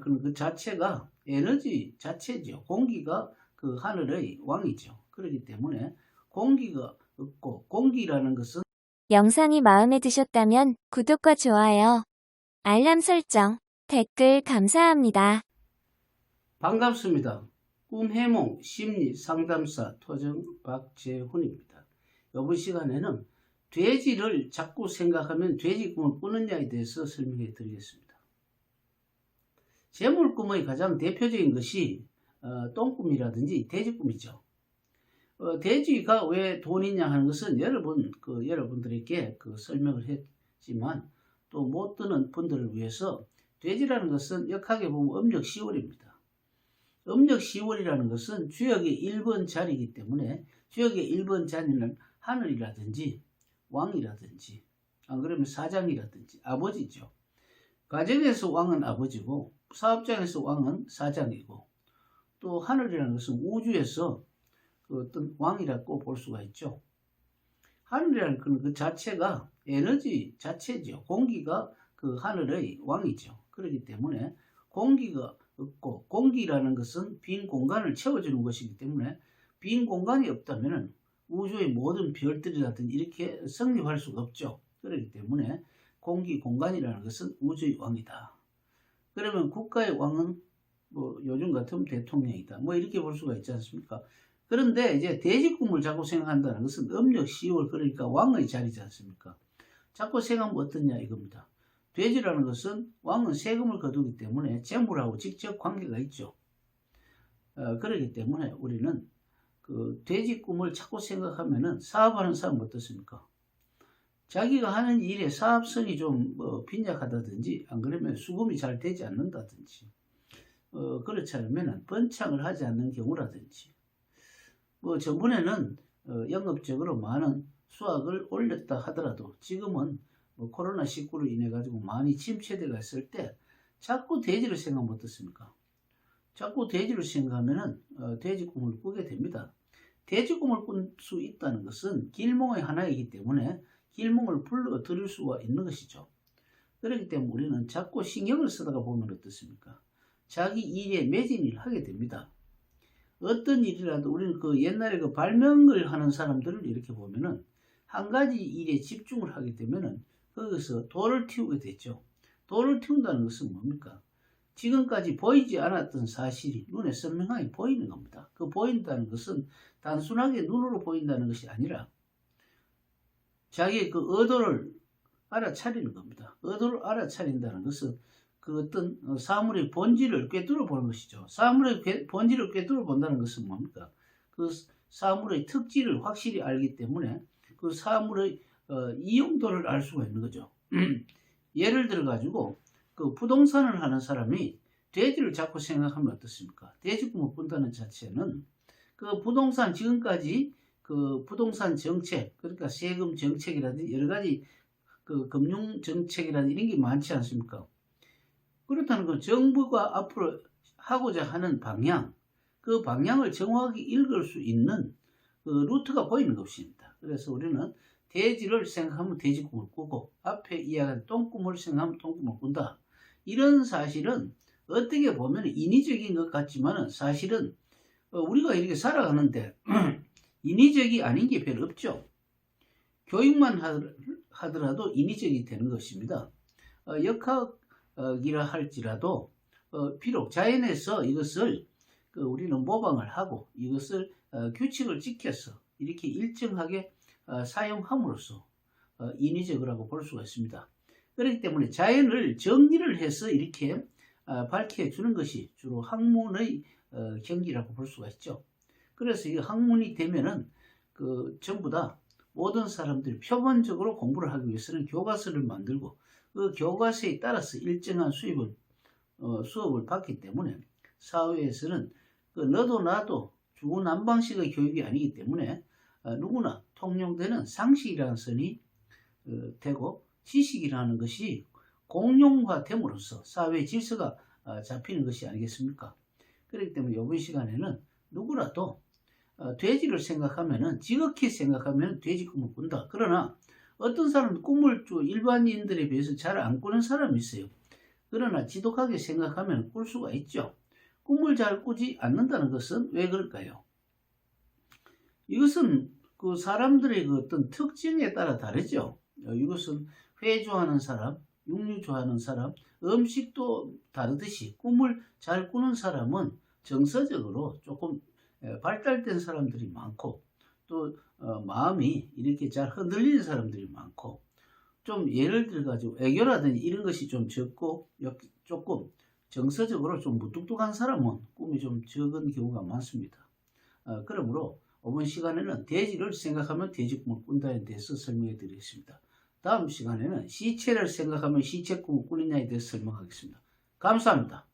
그, 그 자체가 에너지 자체죠. 공기가 그 하늘의 왕이죠. 그렇기 때문에 공기가 없고 공기라는 것은 영상이 마음에 드셨다면 구독과 좋아요, 알람 설정, 댓글 감사합니다. 반갑습니다. 꿈해몽 심리 상담사 토정 박재훈입니다. 이번 시간에는 돼지를 자꾸 생각하면 돼지 꿈을 꾸느냐에 대해서 설명해 드리겠습니다. 재물 꿈의 가장 대표적인 것이 어, 똥꿈이라든지 돼지 꿈이죠. 어, 돼지가 왜 돈이냐 하는 것은 여러분 그 여러분들에게 그 설명을 했지만 또못 듣는 분들을 위해서 돼지라는 것은 역학에 보면 음력 10월입니다. 음력 10월이라는 것은 주역의 1번 자리이기 때문에 주역의 1번 자리는 하늘이라든지 왕이라든지 안 그러면 사장이라든지 아버지죠. 가정에서 왕은 아버지고 사업장에서 왕은 사장이고 또 하늘이라는 것은 우주에서 그 어떤 왕이라고 볼 수가 있죠. 하늘이라는 그, 그 자체가 에너지 자체죠. 공기가 그 하늘의 왕이죠. 그렇기 때문에 공기가 없고 공기라는 것은 빈 공간을 채워주는 것이기 때문에 빈 공간이 없다면 우주의 모든 별들이라든지 이렇게 성립할 수가 없죠. 그렇기 때문에 공기 공간이라는 것은 우주의 왕이다. 그러면 국가의 왕은 뭐 요즘 같으면 대통령이다. 뭐 이렇게 볼 수가 있지 않습니까? 그런데 이제 돼지 꿈을 자꾸 생각한다는 것은 음력 10월 그러니까 왕의 자리지 않습니까? 자꾸 생각하면 어떠냐 이겁니다. 돼지라는 것은 왕은 세금을 거두기 때문에 재물하고 직접 관계가 있죠. 어, 그렇기 때문에 우리는 그 돼지 꿈을 자꾸 생각하면은 사업하는 사람 어떻습니까? 자기가 하는 일에 사업성이 좀 뭐 빈약하다든지 안 그러면 수금이 잘 되지 않는다든지 어, 그렇지 않으면 번창을 하지 않는 경우라든지 뭐 전번에는 어, 영업적으로 많은 수확을 올렸다 하더라도 지금은 뭐 코로나19로 인해 가지고 많이 침체되가 있을 때 자꾸 돼지를 생각하면 어떻습니까? 자꾸 돼지를 생각하면은 어, 돼지 꿈을 꾸게 됩니다. 돼지 꿈을 꿀 수 있다는 것은 길몽의 하나이기 때문에 길몽을 불러 들을 수가 있는 것이죠. 그렇기 때문에 우리는 자꾸 신경을 쓰다가 보면 어떻습니까? 자기 일에 매진을 하게 됩니다. 어떤 일이라도 우리는 그 옛날에 그 발명을 하는 사람들을 이렇게 보면은 한 가지 일에 집중을 하게 되면은 거기서 돌을 틔우게 됐죠. 돌을 틔운다는 것은 뭡니까? 지금까지 보이지 않았던 사실이 눈에 선명하게 보이는 겁니다. 그 보인다는 것은 단순하게 눈으로 보인다는 것이 아니라 자기의 그 의도를 알아차리는 겁니다. 의도를 알아차린다는 것은 그 어떤 어, 사물의 본질을 꿰뚫어 보는 것이죠. 사물의 꿰- 본질을 꿰뚫어 본다는 것은 뭡니까? 그 사물의 특질을 확실히 알기 때문에 그 사물의 어, 이용도를 알 수가 있는 거죠. 예를 들어 가지고 그 부동산을 하는 사람이 돼지를 자꾸 생각하면 어떻습니까? 돼지 꿈을 꾼다는 자체는 그 부동산 지금까지 그 부동산 정책 그러니까 세금 정책이라든지 여러 가지 그 금융 정책이라든지 이런 게 많지 않습니까? 그렇다는 건 정부가 앞으로 하고자 하는 방향 그 방향을 정확하게 읽을 수 있는 그 루트가 보이는 것입니다. 그래서 우리는 돼지를 생각하면 돼지 꿈을 꾸고 앞에 이야기한 똥꿈을 생각하면 똥꿈을 꾼다. 이런 사실은 어떻게 보면 인위적인 것 같지만 사실은 어, 우리가 이렇게 살아가는데 인위적이 아닌 게 별로 없죠. 교육만 하더라도 인위적이 되는 것입니다. 어, 역학이라 할지라도 어, 비록 자연에서 이것을 그 우리는 모방을 하고 이것을 어, 규칙을 지켜서 이렇게 일정하게 어, 사용함으로써 어, 인위적이라고 볼 수가 있습니다. 그렇기 때문에 자연을 정리를 해서 이렇게 어, 밝혀주는 것이 주로 학문의 어, 경기라고 볼 수가 있죠. 그래서 이 학문이 되면은 그 전부 다 모든 사람들이 표본적으로 공부를 하기 위해서는 교과서를 만들고 그 교과서에 따라서 일정한 수입을 어, 수업을 받기 때문에 사회에서는 그 너도 나도 주구난방식의 교육이 아니기 때문에 어, 누구나 통용되는 상식이라는 선이 어, 되고 지식이라는 것이 공용화됨으로써 사회 질서가 어, 잡히는 것이 아니겠습니까? 그렇기 때문에 이번 시간에는 누구라도 어, 돼지를 생각하면은 지극히 생각하면 돼지 꿈을 꾼다. 그러나 어떤 사람은 꿈을 좀 일반인들에 비해서 잘 안 꾸는 사람이 있어요. 그러나 지독하게 생각하면 꿀 수가 있죠. 꿈을 잘 꾸지 않는다는 것은 왜 그럴까요? 이것은 그 사람들의 그 어떤 특징에 따라 다르죠. 어, 이것은 회 좋아하는 사람, 육류 좋아하는 사람, 음식도 다르듯이 꿈을 잘 꾸는 사람은 정서적으로 조금 에, 발달된 사람들이 많고 또 어, 마음이 이렇게 잘 흔들리는 사람들이 많고 좀 예를 들어 가지고 애교라든지 이런 것이 좀 적고 역- 조금 정서적으로 좀 무뚝뚝한 사람은 꿈이 좀 적은 경우가 많습니다. 어, 그러므로 이번 시간에는 돼지를 생각하면 돼지 꿈을 꾼다에 대해서 설명해 드리겠습니다. 다음 시간에는 시체를 생각하면 시체 꿈을 꾸느냐에 대해서 설명하겠습니다. 감사합니다.